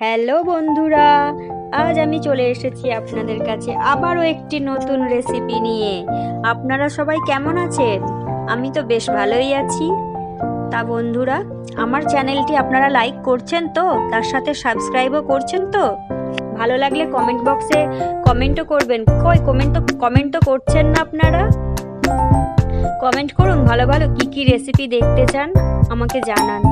Hello বন্ধুরা, আজ আমি চলে এসেছি আপনাদের কাছে আবারও একটি নতুন রেসিপি নিয়ে। আপনারা সবাই কেমন আছেন? আমি তো বেশ ভালোই আছি। তা বন্ধুরা, আমার চ্যানেলটি আপনারা লাইক করছেন তো? তার সাথে সাবস্ক্রাইবও করছেন তো? ভালো লাগলে কমেন্ট বক্সে কমেন্টও করবেন। কই কমেন্ট তো কমেন্ট তো করছেন না আপনারা? কমেন্ট করুন, ভালো ভালো কি কি রেসিপি দেখতে চান আমাকে জানান।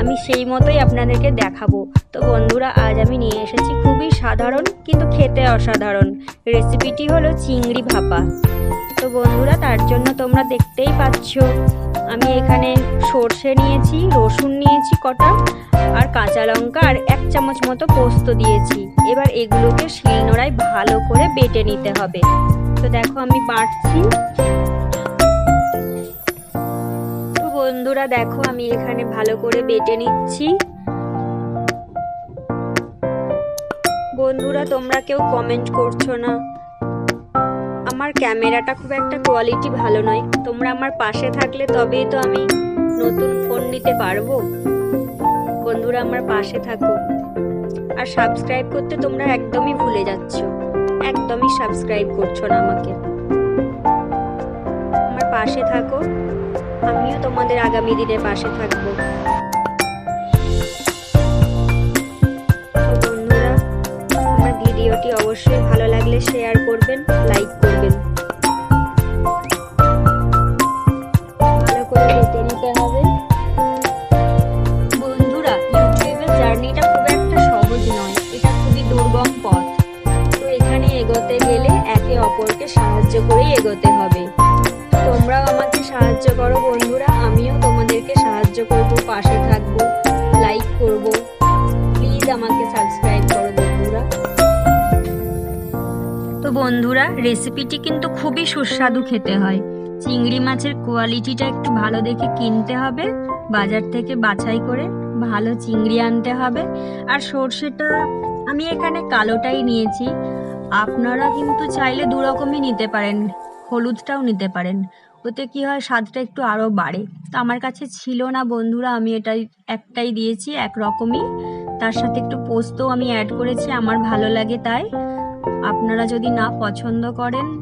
আমি সেই মতোই আপনাদেরকে দেখাবো। তো বন্ধুরা, আজ আমি নিয়ে এসেছি খুবই সাধারণ কিন্তু খেতে অসাধারণ রেসিপিটি হলো চিংড়ি ভাপা। তো বন্ধুরা, তার জন্য তোমরা দেখতেই পাচ্ছ, আমি এখানে সর্ষে নিয়েছি, রসুন নিয়েছি কটা, আর কাঁচা লঙ্কা আর এক চামচ মতো পোস্ত দিয়েছি। এবার এগুলোকে শিলনোড়ায় ভালো করে বেটে নিতে হবে। তো দেখো, আমি বাটছি। বন্ধুরা, দেখো আমি এখানে ভালো করে বেটে নিচ্ছি। বন্ধুরা, তোমরা কেউ কমেন্ট করছ না। আমার ক্যামেরাটা খুব একটা কোয়ালিটি ভালো নয়। তোমরা আমার পাশে থাকলে তবেই তো আমি নতুন ফোন নিতে পারব। বন্ধুরা, আমার পাশে থাকো। আর সাবস্ক্রাইব করতে তোমরা একদমই ভুলে যাচ্ছ। একদমই সাবস্ক্রাইব করছ না আমাকে। আমার পাশে থাকো। আমিও তোমাদের আগামী দিনে পাশে থাকব। বন্ধুরা, আমার ভিডিওটি অবশ্যই ভালো লাগলে শেয়ার করবেন লাইক করবেন। ভালো করে বেটে নিতে হবে। বন্ধুরা ইউটিউবের জার্নিটা খুব একটা সহজ নয়, এটা খুবই দুর্গম পথ। তো এখানে এগোতে গেলে একে অপরকে সাহায্য করেই এগোতে হবে। সাহায্য করো বন্ধুরা, আমিও তোমাদেরকে সাহায্য করব, পাশে থাকব লাইক করব। প্লিজ আমাকে সাবস্ক্রাইব করো বন্ধুরা। তো বন্ধুরা রেসিপিটি কিন্তু খুবই সুস্বাদু খেতে হয়। চিংড়ি মাছের কোয়ালিটিটা একটু ভালো দেখে কিনতে হবে, বাজার থেকে বাছাই করে ভালো চিংড়ি আনতে হবে। আর সর্ষেটা আমি এখানে কালোটাই নিয়েছি। আপনারা কিন্তু চাইলে দু রকমই নিতে পারেন, হলুদটাও নিতে পারেন। ওতে কি হয়, স্বাদটা একটু আরও বাড়ে। তো আমার কাছে ছিল না বন্ধুরা, আমি এটাই, একটাই দিয়েছি এক রকমই তার সাথে একটু পোস্তও আমি অ্যাড করেছি, আমার ভালো লাগে তাই। আপনারা যদি না পছন্দ করেন,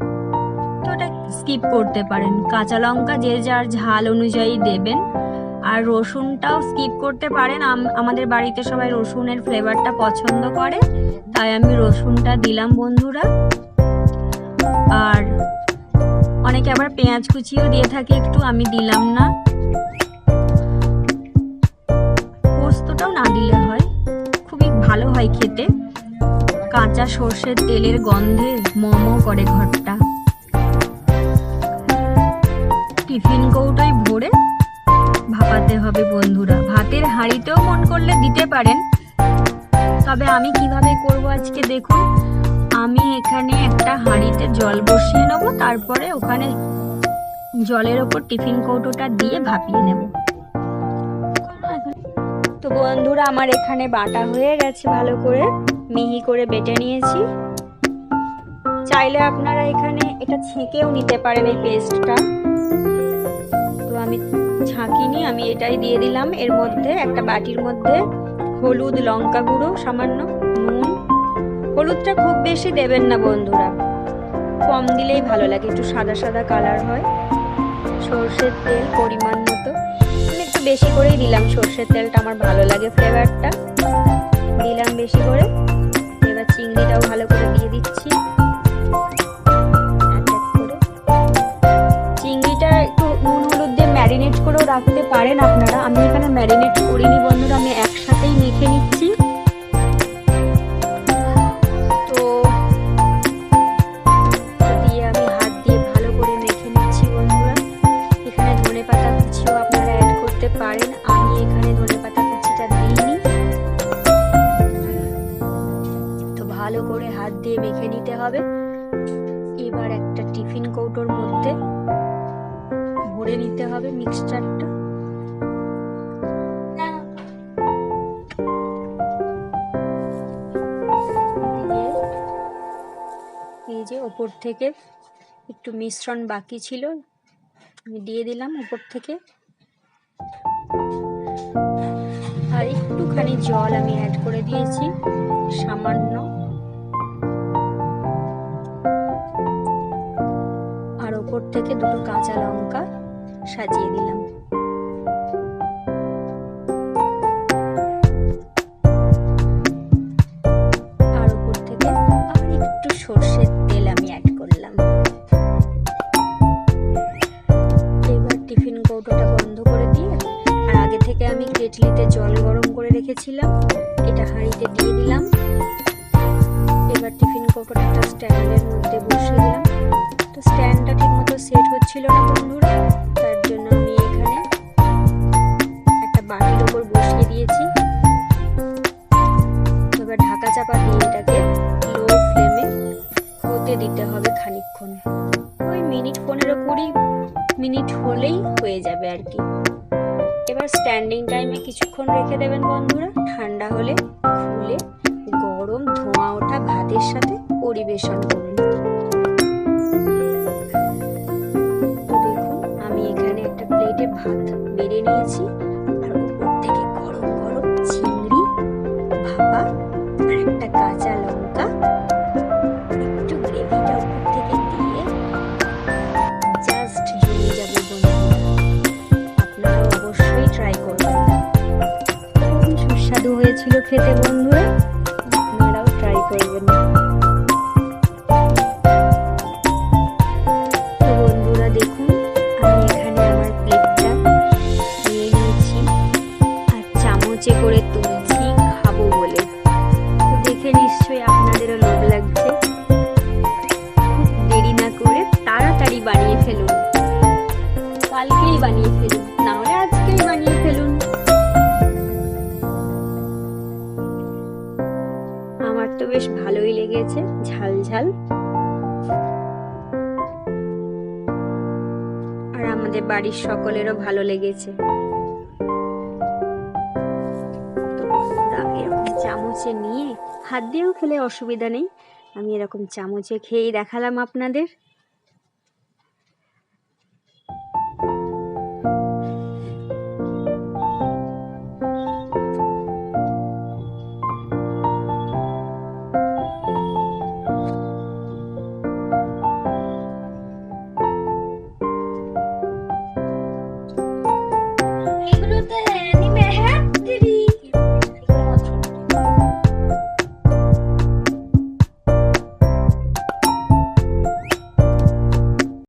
তো ওটা স্কিপ করতে পারেন। কাঁচা লঙ্কা যে যার ঝাল অনুযায়ী দেবেন। আর রসুনটাও স্কিপ করতে পারেন। আম- আমাদের বাড়িতে সবাই রসুনের ফ্লেভারটা পছন্দ করে, তাই আমি রসুনটা দিলাম বন্ধুরা। আর অনেকে আবার পেঁয়াজ কুচিও দিয়ে থাকে, একটু আমি দিলাম না। পোস্তটাও না দিলে হয়, খুবই ভালো হয় খেতে। কাঁচা সর্ষের তেলের গন্ধে মোমো করে ঘরটা। টিফিন কৌটোয় ভরে ভাপাতে হবে বন্ধুরা। ভাতের হাঁড়িতেও মন করলে দিতে পারেন। তবে আমি কীভাবে করব আজকে দেখুন। আমি এখানে একটা হাঁড়িতে জল বসিয়ে নেব, তারপরে ওখানে জলের ওপর টিফিন কৌটোটা দিয়ে ভাপিয়ে নেব। তো বন্ধুরা, আমার এখানে বাটা হয়ে গেছে ভালো করে। মিহি করে বেটে নিয়েছি। চাইলে আপনারা এখানে এটা ছেঁকেও নিতে পারেন এই পেস্টটা। তো আমি ছাঁকিনি আমি এটাই দিয়ে দিলাম। এর মধ্যে, একটা বাটির মধ্যে হলুদ লঙ্কা গুঁড়ো সামান্য। হলুদটা খুব বেশি দেবেন না বন্ধুরা। কম দিলেই ভালো লাগে, একটু সাদা সাদা কালার হয়। সর্ষের তেল পরিমাণ মতো। আমি একটু বেশি করেই দিলাম, সর্ষের তেলটা আমার ভালো লাগে ফ্লেভারটা দিলাম বেশি করে। এবার চিংড়িটাও ভালো করে দিয়ে দিচ্ছি। চিংড়িটা একটু নুন হলুদ দিয়ে ম্যারিনেট করেও রাখতে পারেন আপনারা। আমি এখানে ম্যারিনেট করিনি বন্ধুরা, আমি একসাথেই মেখে নিচ্ছি। করতে পারেন। আমি এখানে ধনে পাতা কুচিটা দিইনি। তো ভালো করে হাত দিয়ে মেখে নিতে হবে। এবার একটা টিফিন কৌটোর মধ্যে ভরে নিতে হবে মিক্সচারটা। এই যে ওপর থেকে একটু মিশ্রণ বাকি ছিল, আমি দিয়ে দিলাম ওপর থেকে। আর একটুখানি জল আমি অ্যাড করে দিয়েছি, সামান্য। আর ওপর থেকে দুটো কাঁচা লঙ্কা সাজিয়ে দিলাম। টিফিন কৌটোটা কেটলিতে জল গরম করে রেখেছিলাম। এটা হাঁড়িতে দিয়ে দিলাম। এবার টিফিন কৌটোটা স্ট্যান্ডের মধ্যে বসিয়ে দিলাম। তো স্ট্যান্ডটা ঠিক মতো সেট হচ্ছিল না বন্ধুরা, তার জন্য আমি এখানে একটা বাটির ওপর বসিয়ে দিয়েছি। এবার ঢাকা চাপা দিয়ে এটাকে লো ফ্লেমে হতে দিতে হবে খানিকক্ষণ। ওই মিনিট পনেরো কুড়ি মিনিট হলেই হয়ে যাবে আর কি। এবার স্ট্যান্ডিং টাইমে কিছুক্ষণ রেখে দেবেন বন্ধুরা। ঠান্ডা হলে খুলে গরম ধোঁয়া ওঠা ভাতের সাথে পরিবেশন করুন। আমি এখানে একটা প্লেটে ভাত বেড়ে নিয়েছি, আর উপর থেকে গরম গরম চিংড়ি, ভাপা, আর একটা কাঁচা সুস্বাদু খেতে, বন্ধুরা। আপনারাও ট্রাই করবেন। বন্ধুরা, দেখুন, আমি এখানে আমার প্লেটটা চামচে করে তুলছি খাব বলে। দেখে নিশ্চয়ই আপনাদেরও লোভ লাগছে। দেরি না করে তাড়াতাড়ি বানিয়ে ফেলুন। কালকেই বানিয়ে ফেলুন। ঝাল আর আমাদের বাড়ির সকলেরও ভালো লেগেছে। চামচে নিয়ে হাত দিয়েও খেলে অসুবিধা নেই। আমি এরকম চামচে খেয়েই দেখালাম আপনাদের।